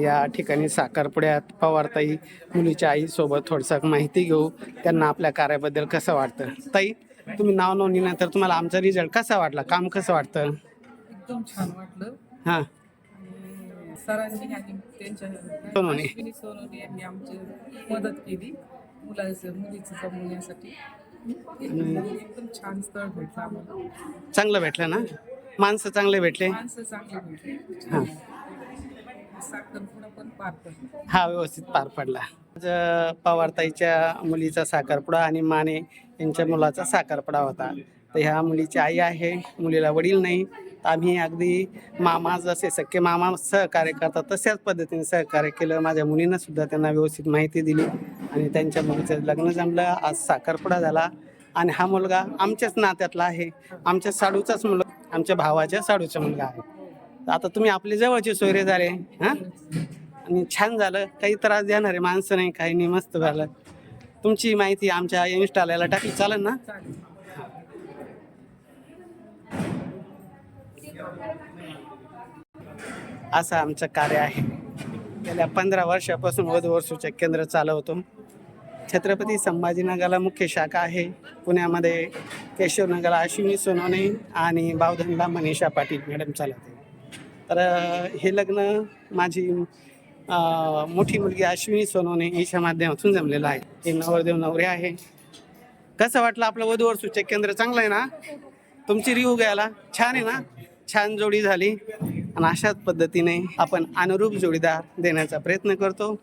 या ठिकाणी साखरपुड्यात पवारताई मुलीच्या आईसोबत थोडसं माहिती घेऊ. त्यांना आपल्या कार्याबद्दल कसं वाटतं? ताई तुम्ही नाव नोंदणीनंतर तुम्हाला आमचा रिझल्ट कसा वाटला? काम कसं वाटतं? एकदम छान वाटलं. हां. आणि सरांनी आणि त्यांच्या सोनवणे. अश्विनी सोनवणे यांनी आमची मदत केली. मुलाचं मुलीचं जमवण्यासाठी एकदम छान स्थळ भेटलं आम्हाला. चांगलं भेटलं ना? माणसं चांगले भेटले? माणसं चांगली भेटली. हां साखरपुडा पण पार पडला हा व्यवस्थित पार पडला. आज पवारताईच्या मुलीचा साखरपुडा आणि माने यांच्या मुलाचा साखरपुडा होता. तर ह्या मुलीची आई आहे मुलीला वडील नाही. तर आम्ही अगदी मामा जसे सख्खे मामा सहकार्य करतात तशाच पद्धतीने सहकार्य केलं. माझ्या मुलीनं सुद्धा त्यांना व्यवस्थित माहिती दिली आणि त्यांच्या मुलीचं लग्न जमलं. आज साखरपुडा झाला आणि हा मुलगा आमच्याच नात्यातला आहे. आमच्या साडूचाच मुलगा आमच्या भावाच्या साडूचा मुलगा आहे. आता तुम्ही आपले जवळचे सोयरे झाले हां? आणि छान झालं. काही त्रास देणारे माणसं नाही काही नाही मस्त झालं. तुमची माहिती आमच्या इन्स्टाला टाकली. चालेल ना? असं आमचं कार्य आहे. गेल्या पंधरा वर्षापासून वध सूचक केंद्र चालवतो. छत्रपती संभाजीनगरला मुख्य शाखा आहे. पुण्यामध्ये केशवनगरला अश्विनी सोनवणे आणि बावधनला मनीषा पाटील मॅडम चालवते तर हे लग्न माझी मोठी मुलगी अश्विनी सोनवणे याच्या माध्यमातून जमलेलं आहे. हे नवरदेव नवरे आहे. कसं वाटलं आपलं वधूवर सूचक केंद्र चांगलं आहे ना? तुमची रिव्ह्यू घ्यायला. छान आहे ना? छान जोडी झाली. आणि अशाच पद्धतीने आपण अनुरूप जोडीदार देण्याचा प्रयत्न करतो.